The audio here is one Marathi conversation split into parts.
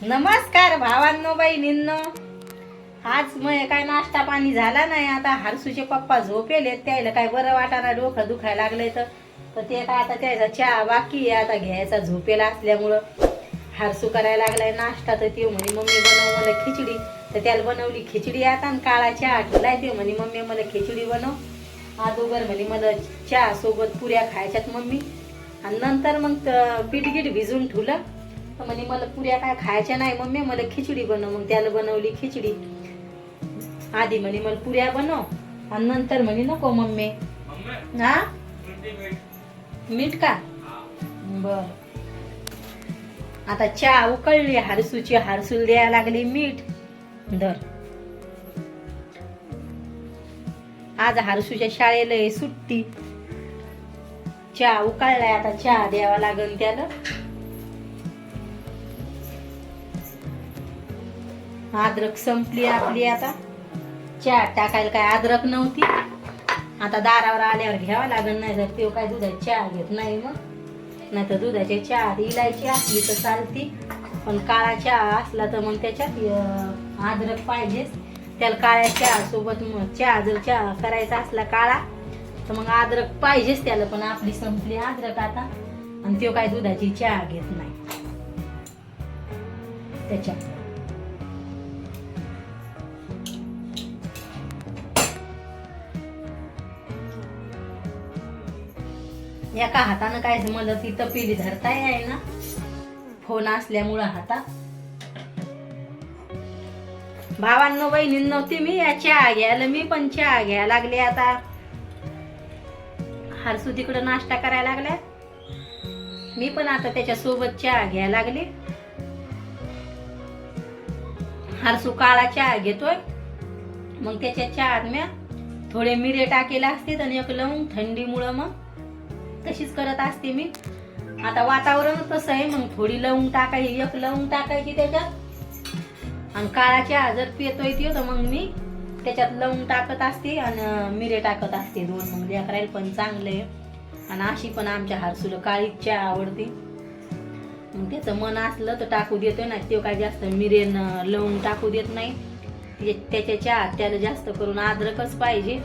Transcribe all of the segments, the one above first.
नमस्कार भावांनो बहिणींनो. आज मग काय नाश्ता पाणी झाला नाही. आता हरसूचे पप्पा झोपेले त्याला काय बरं वाटाना डोकं दुखायला लागलंय तर. तर ते काय आता त्याचा चहा बाकी आहे. आता घ्यायचा झोपेला असल्यामुळं हरसू करायला लागलाय. नाश्ता तर ते म्हणे मम्मी बनव मला खिचडी. तर त्याला बनवली खिचडी आता आणि काळा चहा ठेवलाय ते म्हणे मम्मी मला खिचडी बनव. अगोदर म्हणे मला चहा सोबत पुऱ्या खायच्यात मम्मी. आणि नंतर मग पीठ गीठ भिजून ठेवलं. तर म्हणे मला पुऱ्या काय खायच्या नाही मम्मी मला खिचडी बनव. मग त्याला बनवली खिचडी. आधी म्हणे मला पुऱ्या बनव. आणि नंतर म्हणे नको मम्मी. हा? मीठ? का? बर. आता चहा उकळली हारसूची हारसूल द्यायला लागली मीठ. धर. आज हारसूच्या शाळेला सुट्टी. चहा उकळलाय आता चहा द्यावा लागेल त्याला. अद्रक संपली आपली आता. चहा टाकायला काय अद्रक नव्हती. आता दारावर आल्यावर घ्यावा लागेल नाही तर तो काय दुधाची चहा घेत नाही मग. नाही तर दुधाची चहा इलायची असली तर चालती. पण काळा चहा असला तर मग त्याच्यात अद्रक पाहिजेच त्याला काळ्या चहा सोबत मग चहा जर चहा करायचा असला काळा तर मग अद्रक पाहिजेच त्याला. पण आपली संपली अद्रक आता. आणि तो काय दुधाची चहा घेत नाही. त्याच्यात एका हातानं काय मला ती पिली धरता आहे ना? फोन असल्यामुळं हातात भावांनो नव्हती मी या चहा घ्यायला मी पण चहा घ्यायला लागले आता. हरसू तिकडं नाश्ता करायला लागल्या. मी पण आता त्याच्या सोबत चहा घ्यायला लागले. हरसू काळा चहा घेतोय. मग त्याच्या चहात म्या थोडे मिरे टाकेले असते आणि एक लवंग थंडीमुळं मग तशीच करत असते मी. आता वातावरण तसं आहे मग थोडी लवंग टाकायची एक लवंग टाकायची त्याच्यात. आणि काळा चहा जर पितोय तो तर मग मी त्याच्यात लवंग टाकत असते आणि मिरे टाकत असते दोन. मग लेकरायला पण चांगलं आहे. आणि अशी पण आमच्या हारसूला काळीच चहा आवडते. मग त्याचं मन असलं तर टाकू देतोय ना तो काय जास्त मिरेन लवंग टाकू देत नाही. त्याच्या चहा त्याला जास्त करून अद्रकच पाहिजे.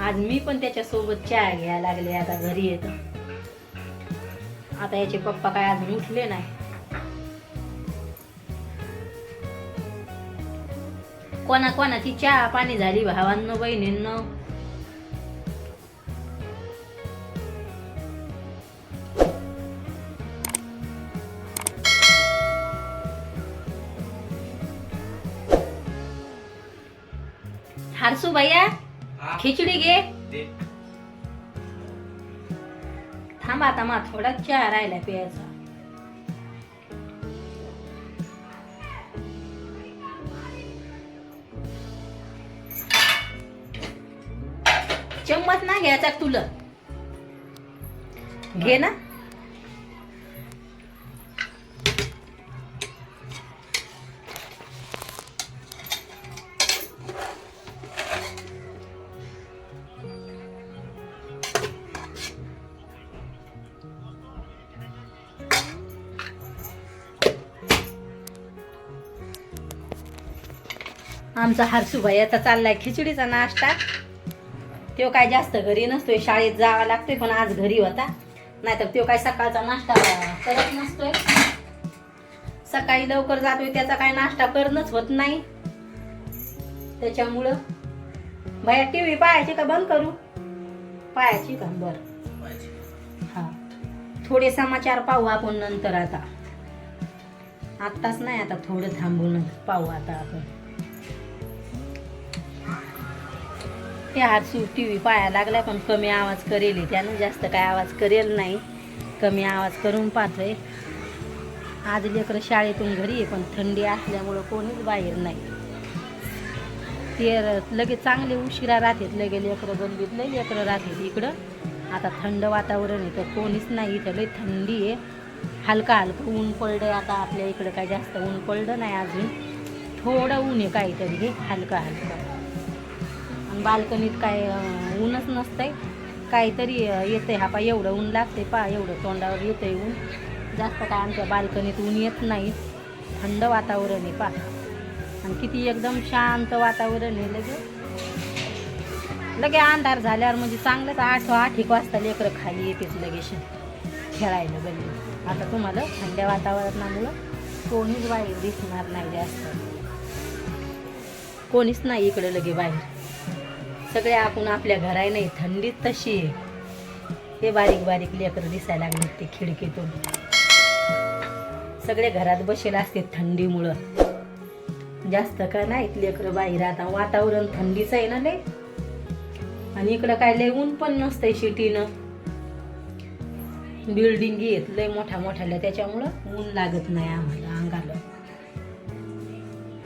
आज मी पण त्याच्यासोबत चहा घ्यायला लागले आता घरी येत. आता याचे पप्पा काय अजून उठले नाही. कोणा कोणाची चहा पाणी झाली भावांनो बहिणींनो? हारसू भैया खिचडी घे थांब आता मा थोडा चहा राहिला प्यायचा. चम्मच ना घ्यायचा तुला? घे ना. आमचा हरसू भैयाचा चाललाय खिचडीचा नाश्ता. तो काय जास्त घरी नसतोय शाळेत जावा लागतोय पण आज घरी होता. नाहीतर तो काय सकाळचा नाश्ता करत नसतोय. सकाळी लवकर जातोय त्याचा काय नाश्ता करणंच होत नाही. त्याच्यामुळं भैया टीव्ही पाहायची का बंद करू? पाहायची का? बर. हा. थोडे समाचार पाहू आपण नंतर आता. आत्ताच नाही आता थोडं थांबून पाहू आता आपण. ते हारसू टी व्ही पाहायला लागलाय पण कमी आवाज करेल त्यानं जास्त काय आवाज करेल नाही. कमी आवाज करून पाहतोय. आज लेकरं शाळेतून घरी आहे पण थंडी असल्यामुळं कोणीच बाहेर नाही. ते लगेच चांगले उशिरा राहतात लगे लेकरं गणबीत लय लेकरं राहतात इकडं. आता थंड वातावरण आहे तर कोणीच नाही इथं. लय थंडी आहे. हलका हलकं ऊन पडलं आता आपल्या इकडं. काय जास्त ऊन पडलं नाही अजून. थोडं ऊन आहे काहीतरी हे हलकं हलकं. बाल्कनीत काय ऊनच नसतंय. काहीतरी अं, येतंय. हा पा एवढं ऊन लागते पा एवढं तोंडावर येतंय ऊन. जास्त काय आमच्या बाल्कनीत ऊन येत नाही. थंड वातावरण आहे पा आणि किती एकदम शांत वातावरण आहे लगे लगे अंधार झाल्यावर म्हणजे चांगलंच आठ आठ एक वाजता लेकरं खाली येतेच लगेच खेळायला गल्ली आता तुम्हाला थंड वातावरणामुळं कोणीच बाहेर दिसणार नाही जास्त. कोणीच नाही इकडे लगे बाहेर. सगळे आपण आपल्या घराय नाही थंडीत तशी आहे. हे बारीक बारीक लेकरं दिसायला लागले ते खिडकीतून. सगळे घरात बसेल असते थंडीमुळं. जास्त का नाहीत लेकरं बाहेर आता वातावरण थंडीचं आहे ना लय. आणि इकडं काय लय ऊन पण नसतंय शिटीनं. बिल्डिंग येत लय मोठ्या मोठ्याला त्याच्यामुळं ऊन लागत नाही आम्हाला अंगाला.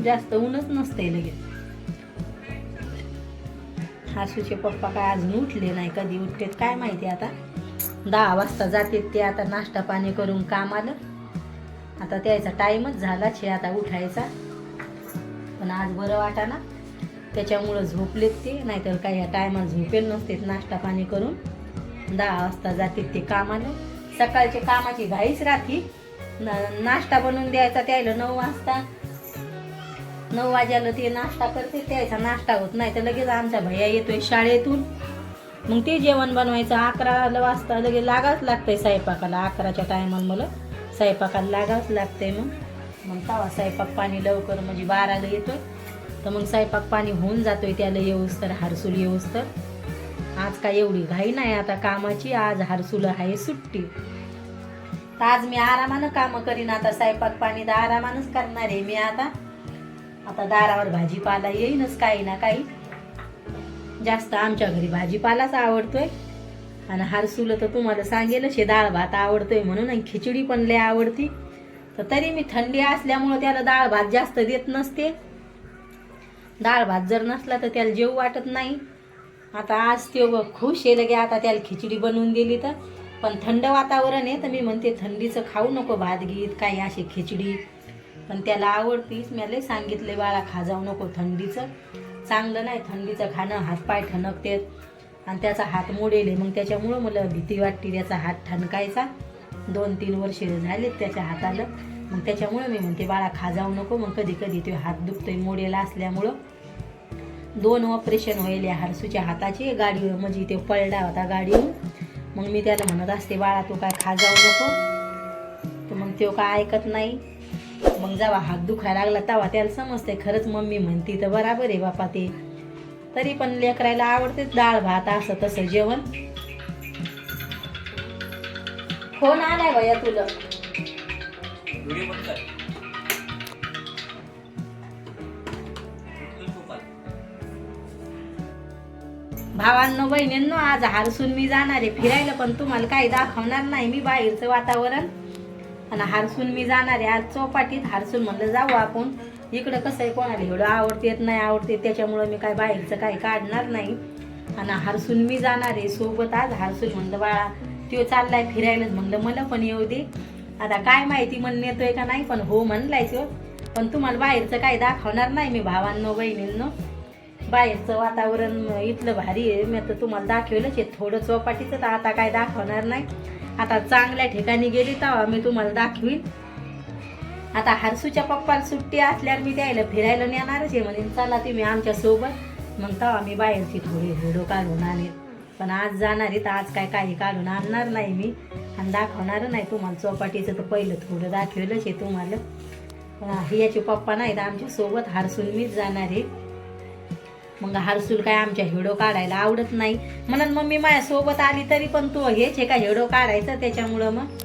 जास्त ऊनच नसतंय लगेच. हासूचे पप्पा काय अजून उठले नाही कधी उठलेत काय माहिती आता? दहा वाजता जातेत ते आता नाश्ता पाणी करून काम आलं. आता त्याचा टाईमच झालाच छे आता उठायचा. पण आज बरं वाटा ना. त्याच्यामुळं झोपलेत ते नाहीतर काही या टायमात झोपेल नसते नाश्ता पाणी करून. दहा वाजता जातात ते कामाला सकाळच्या कामाची घाईच राहती. न- नाश्ता बनवून द्यायचा त्याला नऊ वाजता. नऊ वाजायला ते नाश्ता करते त्याचा नाश्ता होत नाही तर लगेच आमचा भैया येतोय शाळेतून. मग ते जेवण बनवायचं अकरा वाजता लगेच लागाच लागतंय स्वयंपाकाला अकराच्या टायमाला मला स्वयंपाकाला लागाच लागतंय मग. मग तवा स्वयंपाक पाणी लवकर म्हणजे बाराला येतोय. तर मग स्वयंपाक पाणी होऊन जातोय त्याला येऊस तर हरसूल येऊस तर. आज काय एवढी घाई नाही आता कामाची आज हरसूल आहे सुट्टी. तर आज मी आरामानं कामं करीन आता स्वयंपाक पाणी तर आरामानच करणार आहे मी आता. आता दारावर भाजीपाला येईनच काही ना काही. जास्त आमच्या घरी भाजीपालाच आवडतोय. आणि हारसूल तर तुम्हाला सांगेलच हे डाळ भात आवडतोय म्हणून आणि खिचडी पण लय आवडती. तर तरी मी थंडी असल्यामुळं त्याला डाळ भात जास्त देत नसते. डाळ भात जर नसला तर त्याला जेव वाटत नाही. आता आज ते खुश आहे लगे आता त्याला खिचडी बनवून दिली तर. पण थंड वातावरण आहे तर मी म्हणते थंडीचं खाऊ नको भात गीत काही अशी खिचडी. पण त्याला आवडतीच. मी लय सांगितले बाळा खा जाऊ नको थंडीचं. चांगलं नाही थंडीचं खाणं हातपाय ठणकते. आणि त्याचा हात मोडेल मग त्याच्यामुळं मला भीती वाटते त्याचा हात ठणकायचा. दोन तीन वर्ष झालेत त्याच्या हाताला मग त्याच्यामुळं मी म्हणते बाळा खा जाऊ नको. मग कधी कधी तो हात दुखतोय मोडेला असल्यामुळं. दोन ऑपरेशन व्हायले हरसूच्या हाताचे. गाडी म्हणजे ते पळला होता गाडीवर मग मी त्याला म्हणत असते बाळा तू काय खा जाऊ नको. तर मग तो काय ऐकत नाही. मग जेव्हा हात दुखायला लागला तेव्हा त्याला समजते खरंच मम्मी म्हणती तर बराबर आहे बापा ते. तरी पण लेकरायला आवडते डाळ भात असं तसं जेवण. फोन आलाय भैया तुला. भावांनो बहिणींनो आज हारसून मी जाणार आहे. फिरायला पण तुम्हाला काही दाखवणार नाही मी बाहेरचं वातावरण. आणि हारसून मी जाणार आहे. आज चौपाटीत हारसून म्हणलं जाऊ आपण. इकडं कसं आहे कोणाला एवढं आवडते येत नाही आवडते त्याच्यामुळं मी काय बाहेरचं काही काढणार नाही. आणि हारसून मी जाणार आहे. सोबत आज हारसून म्हणलं बाळा तो चाललाय फिरायलाच म्हणलं मला पण येऊ दे. आता काय माहिती म्हणून येतोय का नाही पण हो म्हणलाय तो पण तुम्हाला बाहेरचं काही दाखवणार नाही मी भावांनो बहिणींनो. बाहेरचं वातावरण इथलं भारी आहे. मी आता तुम्हाला दाखवलंच आहे. थोडं चौपाटीचं तर आता काय दाखवणार नाही. आता चांगल्या ठिकाणी गेली तेव्हा मी तुम्हाला दाखवीन. आता हरसूच्या पप्पाला सुट्टी असल्यावर मी द्यायला फिरायला नेणारच आहे म्हणजे चला तुम्ही आमच्यासोबत. मग तेव्हा मी बाहेरची थोडी व्हिडिओ काढून आणेल पण आज जाणार आहे तर आज काय काही काढून आणणार नाही मी. आणि दाखवणार नाही तुम्हाला. चौपाटीचं तर पहिलं थोडं दाखवलंच आहे तुम्हाला. पण हियाचे पप्पा नाही तर आमच्यासोबत. हरसून मीच जाणार आहे. मग हरसूल काय आमच्या हिडो काढायला आवडत नाही. म्हणून मम्मी माझ्यासोबत आली तरी पण तू हेच आहे का हिडो काढायचं त्याच्यामुळं मग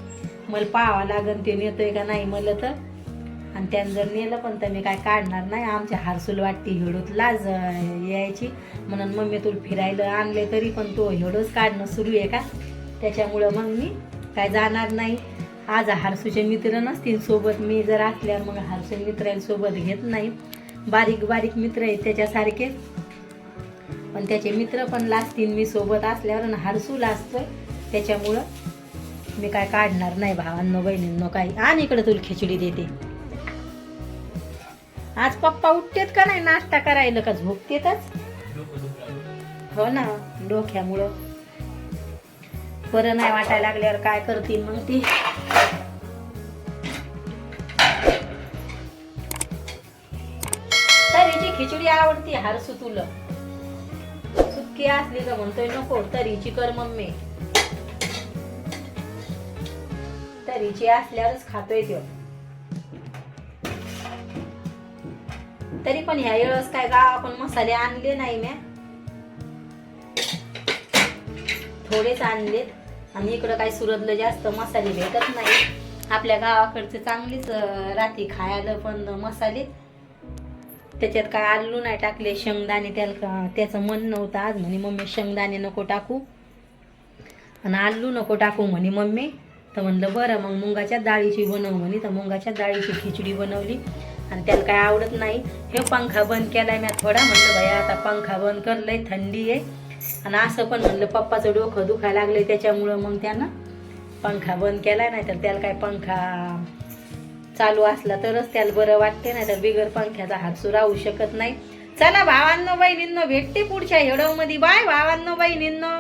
मला पाहावं लागन ते नेतोय का नाही मला तर. आणि त्यानं जर नेलं पण तर मी काय काढणार नाही. आमच्या हारसूल वाटते हिडोत लाज यायची. म्हणून मम्मी तुला फिरायला आणले तरी पण तो हिडोच काढणं सुरू आहे का? त्याच्यामुळं मग मी काय जाणार नाही. आज हारसूचे मित्र नसतील सोबत. मी जर असल्यावर मग हारसूल मित्रांसोबत घेत नाही. बारीक बारीक मित्र आहेत त्याच्यासारखे. पण त्याचे मित्र पण लागतील मी सोबत असल्यावर हरसू हरसूल असतोय. त्याच्यामुळं मी काय काढणार नाही भावांनो बहिणींनो काही. आणि इकडे तुला खिचडी देते. आज पप्पा उठतेत का नाही? नाश्ता करायला का झोपतेतच? हो ना डोक्यामुळं. बरं नाही वाटायला लागल्यावर काय करतील मग ती? खिचडी आवडती हारसू तुला. सुटकी असली तर म्हणतोय नको तरीची कर मम्मी. तरीची असल्यावरच खातोय त्यो. तरी पण ह्या वेळेस काय गाव आपण मसाले आणले नाही म्या. थोडेच आणलेत. आणि इकडं काय सुरतलं जास्त मसाले भेटत नाही. आपल्या गावाकडचे चांगलीच राहते खायला पण मसाले. त्याच्यात काय आलू नाही टाकले शेंगदाणे त्याला का- त्याचं मन नव्हतं आज म्हणे मम्मी शेंगदाणे नको टाकू. आणि आलू नको टाकू म्हणे मम्मी. तर म्हणलं बरं मग मुंगाच्या डाळीची बनव म्हणे. तर मुंगाच्या डाळीची खिचडी बनवली. आणि त्याला काय आवडत नाही हे पंखा बंद केलाय मी थोडा. म्हणलं बाई आता पंखा बंद करलंय थंडी आहे. आणि असं पण म्हणलं पप्पाचं डोकं दुखायला लागलंय त्याच्यामुळं मग त्यानं पंखा बंद केलाय नाही तर त्याला काय पंखा चालू असला तरच त्याला बरं वाटते नाही तर बिगर पंख्याचा हातसू राहू शकत नाही. चला भावांनो बहिणींनो भेटते पुढच्या हेडवमध्ये बाय भावांनो बहिणींनो.